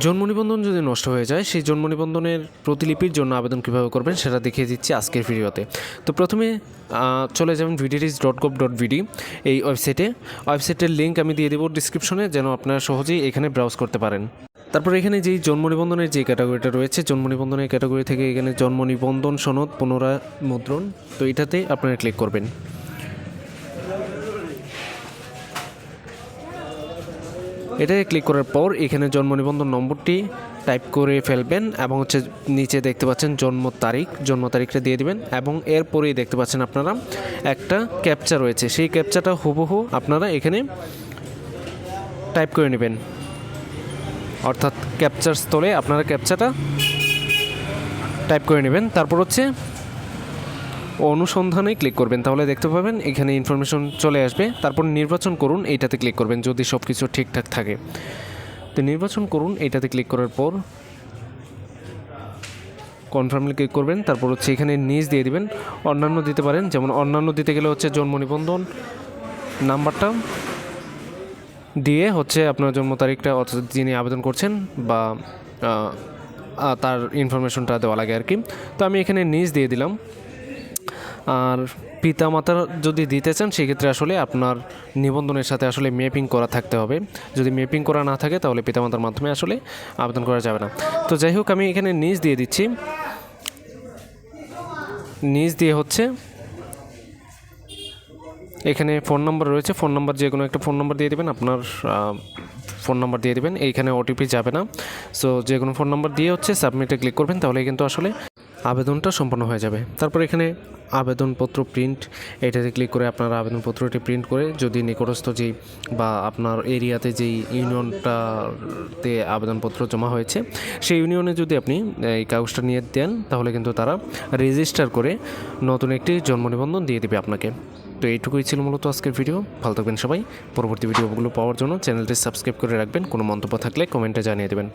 জন্ম নিবন্ধন যদি নষ্ট হয়ে যায়, সেই জন্ম নিবন্ধনের প্রতিলিপির জন্য আবেদন কীভাবে করবেন সেটা দেখিয়ে দিচ্ছি আজকের ভিডিওতে। তো প্রথমে চলে যাবেন ভিডিটিস ডট গভ ডট ভিডি এই ওয়েবসাইটে। ওয়েবসাইটের লিঙ্ক আমি দিয়ে দেবো ডিসক্রিপশনে যেন আপনারা সহজেই এখানে ব্রাউজ করতে পারেন। তারপর এখানে যেই জন্ম নিবন্ধনের যে ক্যাটাগরিটা রয়েছে, জন্ম নিবন্ধনের ক্যাটাগরি থেকে এখানে জন্ম নিবন্ধন সনদ, পুনরায় মুদ্রণ, তো এটাতে আপনারা ক্লিক করবেন। এটাতে ক্লিক করার পর এখানে জন্ম নিবন্ধন নম্বরটি টাইপ করে ফেলবেন এবং হচ্ছে নিচে দেখতে পাচ্ছেন জন্ম তারিখ, জন্ম তারিখটা দিয়ে দিবেন এবং এরপরেই দেখতে পাচ্ছেন আপনারা একটা ক্যাপচা রয়েছে। সেই ক্যাপচাটা হুবহু আপনারা এখানে টাইপ করে নেবেন। অর্থাৎ ক্যাপচার স্থলে আপনারা ক্যাপচাটা টাইপ করে নেবেন। তারপর হচ্ছে অনুসন্ধানে ক্লিক করবেন। তাহলে দেখতে পাবেন এখানে ইনফরমেশন চলে আসবে। তারপর নির্বাচন করুন, এইটাতে ক্লিক করবেন যদি সব কিছু ঠিকঠাক থাকে। তো নির্বাচন করুন, এইটাতে ক্লিক করার পর কনফার্মে ক্লিক করবেন। তারপর হচ্ছে এখানে নিজ দিয়ে দিবেন। অন্যান্য দিতে পারেন, যেমন অন্যান্য দিতে গেলে হচ্ছে জন্ম নিবন্ধন নাম্বারটা দিয়ে হচ্ছে আপনার জন্ম তারিখটা অর্থাৎ যিনি আবেদন করছেন বা তার ইনফরমেশনটা দেওয়া লাগে আর কি। তো আমি এখানে নিজ দিয়ে দিলাম। আর পিতা মাতার যদি দিতে চান, সেক্ষেত্রে আসলে আপনার নিবন্ধনের সাথে আসলে ম্যাপিং করা থাকতে হবে। যদি ম্যাপিং করা না থাকে, তাহলে পিতামাতার মাধ্যমে আসলে আবেদন করা যাবে না। তো যাই হোক, আমি এখানে নিজ দিয়ে দিচ্ছি। নিজ দিয়ে হচ্ছে এখানে ফোন নাম্বার রয়েছে। ফোন নাম্বার যে কোনো একটা ফোন নাম্বার দিয়ে দেবেন। আপনার ফোন নাম্বার দিয়ে দেবেন। এইখানে ওটিপি যাবে না। সো যে কোনো ফোন নাম্বার দিয়ে হচ্ছে সাবমিটে ক্লিক করবেন। তাহলে কিন্তু আসলে আবেদনটা সম্পন্ন হয়ে যাবে। তারপর এখানে আবেদনপত্র প্রিন্ট এটাতে ক্লিক করে আপনার আবেদনপত্রটি প্রিন্ট করে যদি নিকটস্থ যেই বা আপনার এরিয়াতে যেই ইউনিয়নটাতে আবেদনপত্র জমা হয়েছে, সেই ইউনিয়নে যদি আপনি এই কাগজটা নিয়ে দেন, তাহলে কিন্তু তারা রেজিস্টার করে নতুন একটি জন্ম নিবন্ধন দিয়ে দেবে আপনাকে। তো এইটুকুই ছিল মূলত আজকের ভিডিও ভালো থাকবেন সবাই। পরবর্তী ভিডিওগুলো পাওয়ার জন্য চ্যানেলটি সাবস্ক্রাইব করে রাখবেন। কোনো মন্তব্য থাকলে কমেন্টে জানিয়ে দেবেন।